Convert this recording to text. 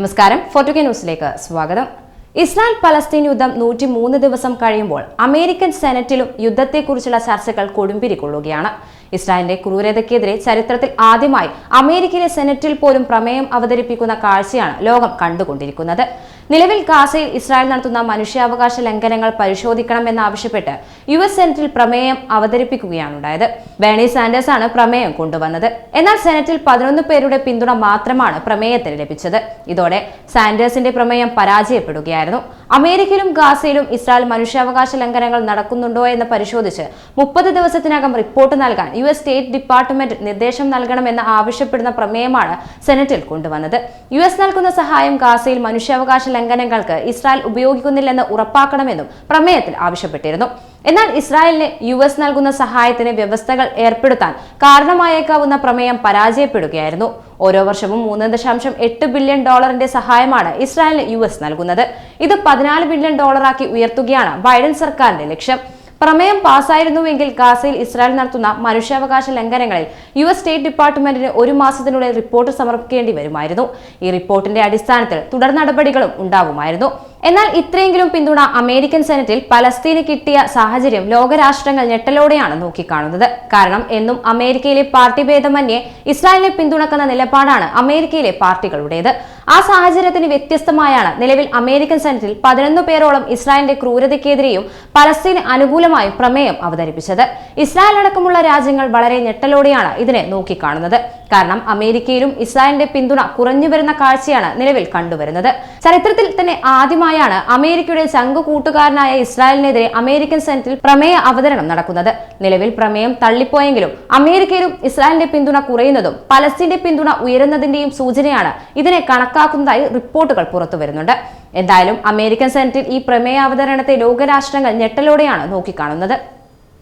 നമസ്കാരം. ഫോർട്ടുകെ ന്യൂസിലേക്ക് സ്വാഗതം. ഇസ്രായേൽ പലസ്തീൻ യുദ്ധം നൂറ്റി മൂന്ന് ദിവസം കഴിയുമ്പോൾ അമേരിക്കൻ സെനറ്റിലും യുദ്ധത്തെക്കുറിച്ചുള്ള ചർച്ചകൾ കൊടുമ്പിരിക്കൊള്ളുകയാണ്. ഇസ്രായേലിന്റെ ക്രൂരതയ്ക്കെതിരെ ചരിത്രത്തിൽ ആദ്യമായി അമേരിക്കയിലെ സെനറ്റിൽ പോലും പ്രമേയം അവതരിപ്പിക്കുന്ന കാഴ്ചയാണ് ലോകം കണ്ടുകൊണ്ടിരിക്കുന്നത്. നിലവിൽ ഗാസയിൽ ഇസ്രായേൽ നടത്തുന്ന മനുഷ്യാവകാശ ലംഘനങ്ങൾ പരിശോധിക്കണമെന്നാവശ്യപ്പെട്ട് യു എസ് സെനറ്റിൽ പ്രമേയം അവതരിപ്പിക്കുകയാണുണ്ടായത്. ബേണി സാൻഡേഴ്സ് ആണ് പ്രമേയം കൊണ്ടുവന്നത്. എന്നാൽ സെനറ്റിൽ പതിനൊന്ന് പേരുടെ പിന്തുണ മാത്രമാണ് പ്രമേയത്തിന് ലഭിച്ചത്. ഇതോടെ സാൻഡേഴ്സിന്റെ പ്രമേയം പരാജയപ്പെടുകയായിരുന്നു. അമേരിക്കയിലും ഗാസയിലും ഇസ്രായേൽ മനുഷ്യാവകാശ ലംഘനങ്ങൾ നടക്കുന്നുണ്ടോ എന്ന് പരിശോധിച്ച് മുപ്പത് ദിവസത്തിനകം റിപ്പോർട്ട് നൽകാൻ യു എസ് സ്റ്റേറ്റ് ഡിപ്പാർട്ട്മെന്റ് നിർദ്ദേശം നൽകണമെന്ന് ആവശ്യപ്പെടുന്ന പ്രമേയമാണ് സെനറ്റിൽ കൊണ്ടുവന്നത്. യു എസ് നൽകുന്ന സഹായം ഗാസയിൽ മനുഷ്യാവകാശ ലംഘനങ്ങൾക്ക് ഇസ്രായേൽ ഉപയോഗിക്കുന്നില്ലെന്ന് ഉറപ്പാക്കണമെന്നും പ്രമേയത്തിൽ ആവശ്യപ്പെട്ടിരുന്നു. എന്നാൽ ഇസ്രായേലിന് യു എസ് നൽകുന്ന സഹായത്തിന് വ്യവസ്ഥകൾ ഏർപ്പെടുത്താൻ കാരണമായേക്കാവുന്ന പ്രമേയം പരാജയപ്പെടുകയായിരുന്നു. ഓരോ വർഷവും മൂന്ന് ദശാംശം എട്ട് ബില്യൺ ഡോളറിന്റെ സഹായമാണ് ഇസ്രായേലിന് യു എസ് നൽകുന്നത്. ഇത് പതിനാല് ബില്യൺ ഡോളറാക്കി ഉയർത്തുകയാണ് ബൈഡൻ സർക്കാരിന്റെ ലക്ഷ്യം. പ്രമേയം പാസ്സായിരുന്നുവെങ്കിൽ ഗാസയിൽ ഇസ്രായേൽ നടത്തുന്ന മനുഷ്യാവകാശ ലംഘനങ്ങളിൽ യു എസ് സ്റ്റേറ്റ് ഡിപ്പാർട്ട്മെന്റിന് ഒരു മാസത്തിനുള്ളിൽ റിപ്പോർട്ട് സമർപ്പിക്കേണ്ടി വരുമായിരുന്നു. ഈ റിപ്പോർട്ടിന്റെ അടിസ്ഥാനത്തിൽ തുടർ നടപടികളും ഉണ്ടാവുമായിരുന്നു. എന്നാൽ ഇത്രയെങ്കിലും പിന്തുണ അമേരിക്കൻ സെനറ്റിൽ പലസ്തീന് കിട്ടിയ സാഹചര്യം ലോകരാഷ്ട്രങ്ങൾ ഞെട്ടലോടെയാണ് നോക്കിക്കാണുന്നത്. കാരണം എന്നും അമേരിക്കയിലെ പാർട്ടി ഭേദമന്യേ ഇസ്രായേലിനെ പിന്തുണക്കുന്ന നിലപാടാണ് അമേരിക്കയിലെ പാർട്ടികളുടേത്. ആ സാഹചര്യത്തിന് വ്യത്യസ്തമായാണ് നിലവിൽ അമേരിക്കൻ സെനറ്റിൽ പതിനൊന്ന് പേരോളം ഇസ്രായേലിന്റെ ക്രൂരതയ്ക്കെതിരെയും പലസ്തീന് അനുകൂലമായും പ്രമേയം അവതരിപ്പിച്ചത്. ഇസ്രായേൽ അടക്കമുള്ള രാജ്യങ്ങൾ വളരെ ഞെട്ടലോടെയാണ് ഇതിനെ നോക്കിക്കാണുന്നത്. കാരണം അമേരിക്കയിലും ഇസ്രായേലിന്റെ പിന്തുണ കുറഞ്ഞു വരുന്ന കാഴ്ചയാണ് നിലവിൽ കണ്ടുവരുന്നത്. ചരിത്രത്തിൽ തന്നെ ആദ്യമായാണ് അമേരിക്കയുടെ ചങ്കു കൂട്ടുകാരനായ ഇസ്രായേലിനെതിരെ അമേരിക്കൻ സെനറ്റിൽ പ്രമേയ അവതരണം നടക്കുന്നത്. നിലവിൽ പ്രമേയം തള്ളിപ്പോയെങ്കിലും അമേരിക്കയിലും ഇസ്രായേലിന്റെ പിന്തുണ കുറയുന്നതും പലസ്തീന്റെ പിന്തുണ ഉയരുന്നതിന്റെയും സൂചനയാണ് ഇതിനെ കണക്കാക്കുന്നതായി റിപ്പോർട്ടുകൾ പുറത്തു വരുന്നുണ്ട്. എന്തായാലും അമേരിക്കൻ സെനറ്റിൽ ഈ പ്രമേയ അവതരണത്തെ ലോകരാഷ്ട്രങ്ങൾ ഞെട്ടലോടെയാണ് നോക്കിക്കാണുന്നത്.